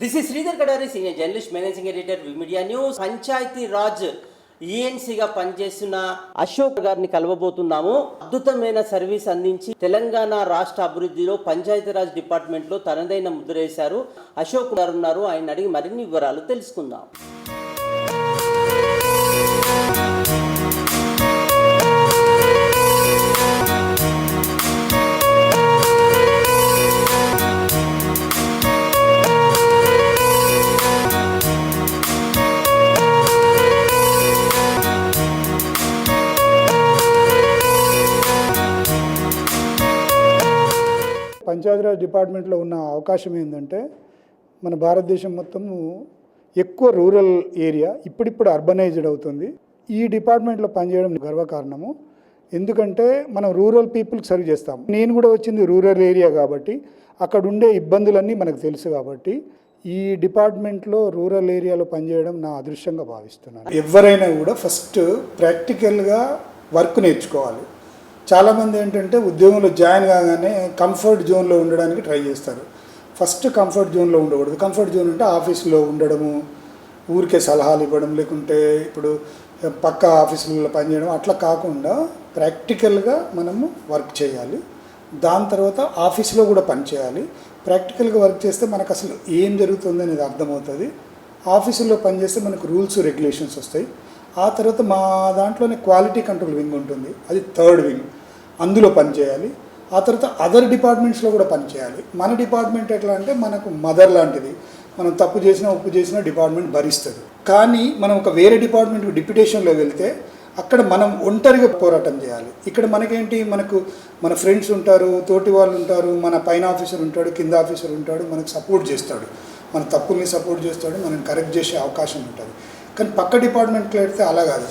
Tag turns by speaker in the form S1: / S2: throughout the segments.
S1: This is Sridhar Kadari senior journalist managing editor media news Panchayati Raj ఈఎన్సీగా పనిచేస్తున్న అశోక్ గారిని కలవబోతున్నాము. అద్భుతమైన service అందించి తెలంగాణ రాష్ట్ర అభివృద్ధిలో పంచాయతీరాజ్ డిపార్ట్మెంట్లో తనదైన ముద్ర వేశారు. అశోక్ గారు ఉన్నారు. ఆయన అడిగి మరిన్ని వివరాలు తెలుసుకుందాం.
S2: పంచాయతీరాజ్ డిపార్ట్మెంట్లో ఉన్న అవకాశం ఏంటంటే మన భారతదేశం మొత్తము ఎక్కువ రూరల్ ఏరియా ఇప్పుడిప్పుడు అర్బనైజ్డ్ అవుతుంది. ఈ డిపార్ట్మెంట్లో పనిచేయడం గర్వకారణము. ఎందుకంటే మనం రూరల్ పీపుల్కి సర్వ్ చేస్తాం. నేను కూడా వచ్చింది రూరల్ ఏరియా కాబట్టి అక్కడ ఉండే ఇబ్బందులన్నీ మనకు తెలుసు కాబట్టి ఈ డిపార్ట్మెంట్లో రూరల్ ఏరియాలో పనిచేయడం నా అదృష్టంగా భావిస్తున్నాను. ఎవరైనా కూడా ఫస్ట్ ప్రాక్టికల్గా వర్క్ నేర్చుకోవాలి. చాలామంది ఏంటంటే ఉద్యోగంలో జాయిన్ కాగానే కంఫర్ట్ జోన్లో ఉండడానికి ట్రై చేస్తారు. ఫస్ట్ కంఫర్ట్ జోన్లో ఉండకూడదు. కంఫర్ట్ జోన్ అంటే ఆఫీస్లో ఉండడము ఊరికే సలహాలు ఇవ్వడం లేకుంటే ఇప్పుడు పక్క ఆఫీసులలో పనిచేయడం అట్లా కాకుండా ప్రాక్టికల్గా మనము వర్క్ చేయాలి. దాని తర్వాత ఆఫీస్లో కూడా పని చేయాలి. ప్రాక్టికల్గా వర్క్ చేస్తే మనకు అసలు ఏం జరుగుతుంది అనేది అర్థమవుతుంది. ఆఫీసులో పనిచేస్తే మనకు రూల్స్ రెగ్యులేషన్స్ వస్తాయి. ఆ తర్వాత మా దాంట్లోనే క్వాలిటీ కంట్రోల్ వింగ్ ఉంటుంది. అది థర్డ్ వింగ్ అందులో పనిచేయాలి ఆ తర్వాత అదర్ డిపార్ట్మెంట్స్లో కూడా పనిచేయాలి మన డిపార్ట్మెంట్ ఎట్లా అంటే మనకు మదర్ లాంటిది. మనం తప్పు చేసినా ఉప్పు చేసినా డిపార్ట్మెంట్ భరిస్తుంది. కానీ మనం ఒక వేరే డిపార్ట్మెంట్ డిప్యుటేషన్లో వెళ్తే అక్కడ మనం ఒంటరిగా పోరాటం చేయాలి. ఇక్కడ మనకేంటి? మనకు మన ఫ్రెండ్స్ ఉంటారు తోటి వాళ్ళు ఉంటారు మన పైన ఆఫీసర్ ఉంటాడు కింద ఆఫీసర్ ఉంటాడు మనకు సపోర్ట్ చేస్తాడు. మన తప్పుల్ని సపోర్ట్ చేస్తాడు మనం కరెక్ట్ చేసే అవకాశం ఉంటుంది. కానీ పక్క డిపార్ట్మెంట్లో అయితే అలా కాదు.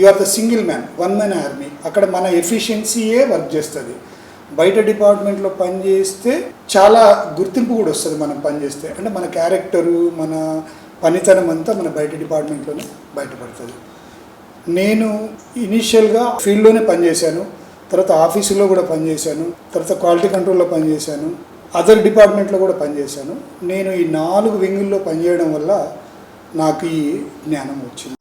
S2: You are the single man one man army అక్కడ మన ఎఫిషియన్సీయే వర్క్ చేస్తుంది. బయట డిపార్ట్మెంట్లో పనిచేస్తే చాలా గుర్తింపు కూడా వస్తుంది మనం పనిచేస్తే అంటే మన క్యారెక్టరు మన పనితనం అంతా మన బయట డిపార్ట్మెంట్లోనే బయటపడుతుంది. నేను ఇనీషియల్గా ఫీల్డ్లోనే పనిచేశాను తర్వాత ఆఫీసులో కూడా పనిచేశాను తర్వాత క్వాలిటీ కంట్రోల్లో పనిచేశాను అదర్ డిపార్ట్మెంట్లో కూడా పనిచేశాను నేను ఈ నాలుగు వింగుల్లో పనిచేయడం వల్ల నాకు ఈ జ్ఞానం వచ్చింది.